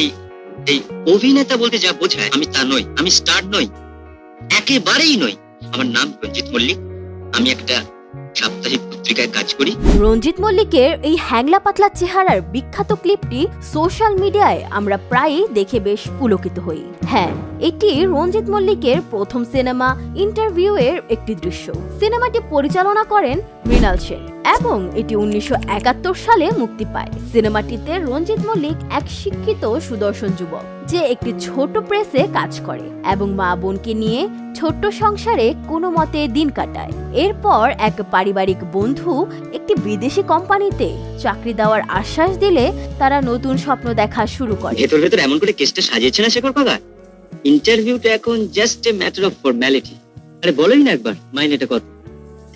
এই এই অভিনেতা বলতে যা বোঝায় আমি তা নই, আমি স্টার নই, একেবারেই নই। আমার নাম রঞ্জিত মল্লিক, আমি একটা সাপ্তাহিক পত্রিকায় কাজ করি। রঞ্জিত মল্লিকের এই হ্যাংলা পাতলা চেহারার বিখ্যাত ক্লিপটি সোশ্যাল মিডিয়ায় আমরা প্রায়ই দেখে বেশ পুলকিত হই। হ্যাঁ এটি রঞ্জিত মল্লিকের প্রথম সিনেমা ইন্টারভিউ এর একটি দৃশ্য। সিনেমাটি পরিচালনা করেন মৃণাল সেন। এবং এটি উনিশশো একাত্তর সালে মুক্তি পায়। সিনেমাটিতে রঞ্জিত মল্লিক এক শিক্ষিত সুদর্শন যুবক, যে একটি ছোট প্রেসে কাজ করে এবং মা বোনকে নিয়ে ছোট্ট সংসারে কোনো মতে দিন কাটায়। এরপর এক পারিবারিক বন্ধু একটি বিদেশি কোম্পানিতে চাকরি দেওয়ার আশ্বাস দিলে তারা নতুন স্বপ্ন দেখা শুরু করে। ভেতর ভেতর এমন করে কেসটা সাজিয়েছে না শেখর কাকা ইন্টারভিউটা এখন just a matter of formality আরে বলোই না একবার, মাইনেটা কত?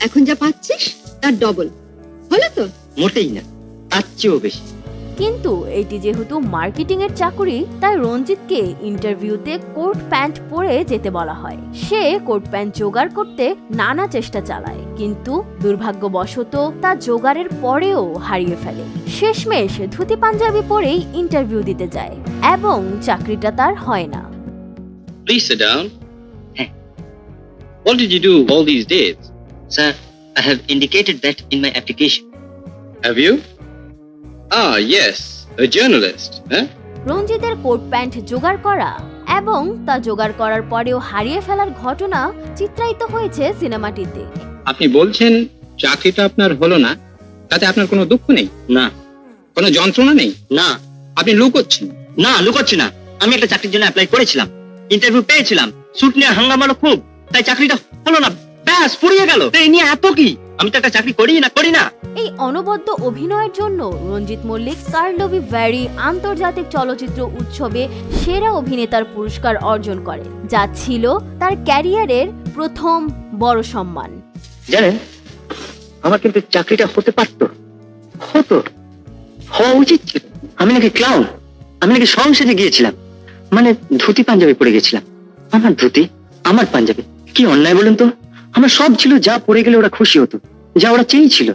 এখন যা পাচ্ছিস, তার ডবল তো মোটেই না তার চেয়েও বেশি। কিন্তু এটি যেহেতু মার্কেটিং এর চাকুরি তাই রঞ্জিতকে ইন্টারভিউতে কোট প্যান্ট পরে যেতে বলা হয়। সে কোট প্যান্ট জোগাড় করতে নানা চেষ্টা চালায় কিন্তু দুর্ভাগ্যবশত তা জোগাড়ের পরেও হারিয়ে ফেলে। শেষমেশ ধুতি পাঞ্জাবি পরেই ইন্টারভিউ দিতে যায় এবং চাকরিটা তার হয় না। Please sit down. What did you do all these days? Sir I have indicated that in my application Have you? Ah, yes, a journalist. Huh? রঞ্জিতের কোট প্যান্ট জোগাড় করা এবং তা জোগাড় করার পরেও হারিয়ে ফেলার ঘটনা চিত্রায়িত হয়েছে সিনেমাটিতে। আপনি বলছেন চাকরিটা আপনার হলো না তাতে আপনার কোনো দুঃখ নেই? না। কোনো যন্ত্রণা নেই? না। আপনি লুকোচ্ছেন? না লুকোচ্ছি না। আমি একটা চাকরির জন্য অ্যাপ্লাই করেছিলাম। ইন্টারভিউ পেয়েছিলাম। শুট নিয়ে হাঙ্গামালো খুব তাই চাকরিটা হলো না। ব্যাস ফুরিয়ে গেল। এই নিয়ে এত কি? আমি তো একটা চাকরি করি না করি না। এই অনবদ্য অভিনয়ের জন্য রঞ্জিত মল্লিক কার্লবি ভ্যারি আন্তর্জাতিক চলচ্চিত্র উৎসবে সেরা অভিনেতার পুরস্কার অর্জন করে যা ছিল তার ক্যারিয়ারের প্রথম বড় সম্মান। জানেন আমার কিন্তু চাকরিটা হতে পারতো হতো হওয়া উচিত ছিল। আমি নাকি ক্লাউন আমি নাকি সংসদে গিয়েছিলাম মানে ধুতি পাঞ্জাবি পরে গেছিলাম। আমার ধুতি আমার পাঞ্জাবি কি অন্যায় বলুন তো? আমার সব ছিল যা পড়ে গেলে ওরা খুশি হতো যা ওরা চেয়েছিল।